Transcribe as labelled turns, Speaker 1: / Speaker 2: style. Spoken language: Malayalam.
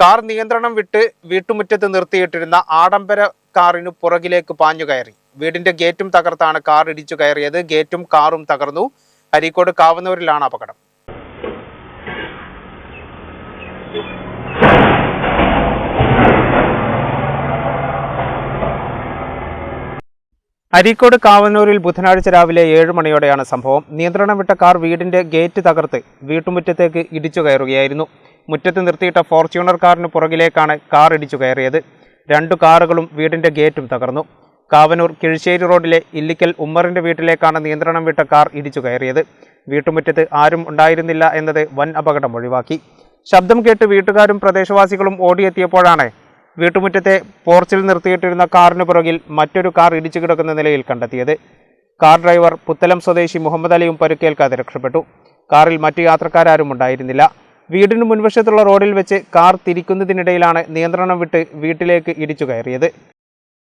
Speaker 1: കാർ നിയന്ത്രണം വിട്ട് വീട്ടുമുറ്റത്ത് നിർത്തിയിട്ടിരുന്ന ആഡംബര കാറിനു പുറകിലേക്ക് പാഞ്ഞു കയറി. വീടിന്റെ ഗേറ്റും തകർത്താണ് കാർ ഇടിച്ചു കയറിയത്. ഗേറ്റും കാറും തകർന്നു. അരീക്കോട് കാവന്നൂരിലാണ് അപകടം. അരീക്കോട് കാവന്നൂരിൽ ബുധനാഴ്ച രാവിലെ ഏഴ് മണിയോടെയാണ് സംഭവം. നിയന്ത്രണം വിട്ട കാർ വീടിന്റെ ഗേറ്റ് തകർത്ത് വീട്ടുമുറ്റത്തേക്ക് ഇടിച്ചു കയറുകയായിരുന്നു. മുറ്റത്ത് നിർത്തിയിട്ട ഫോർച്യൂണർ കാറിന് പുറകിലേക്കാണ് കാർ ഇടിച്ചു കയറിയത്. രണ്ടു കാറുകളും വീടിന്റെ ഗേറ്റും തകർന്നു. കാവനൂർ കിഴിശ്ശേരി റോഡിലെ ഇല്ലിക്കൽ ഉമ്മറിന്റെ വീട്ടിലേക്കാണ് നിയന്ത്രണം വിട്ട കാർ ഇടിച്ചു കയറിയത്. വീട്ടുമുറ്റത്ത് ആരും ഉണ്ടായിരുന്നില്ല എന്നത് വൻ അപകടം ഒഴിവാക്കി. ശബ്ദം കേട്ട് വീട്ടുകാരും പ്രദേശവാസികളും ഓടിയെത്തിയപ്പോഴാണ് വീട്ടുമുറ്റത്തെ പോർച്ചിൽ നിർത്തിയിട്ടിരുന്ന കാറിന് പുറകിൽ മറ്റൊരു കാർ ഇടിച്ചു കിടക്കുന്ന നിലയിൽ കണ്ടെത്തിയത്. കാർ ഡ്രൈവർ പുത്തലം സ്വദേശി മുഹമ്മദ് അലിയും പരുക്കേൽക്കാതെ രക്ഷപ്പെട്ടു. കാറിൽ മറ്റു യാത്രക്കാരും ഉണ്ടായിരുന്നില്ല. വീടിന് മുൻവശത്തുള്ള റോഡിൽ വെച്ച് കാർ തിരിക്കുന്നതിനിടയിലാണ് നിയന്ത്രണം വിട്ട് വീട്ടിലേക്ക് ഇടിച്ചു കയറിയത്.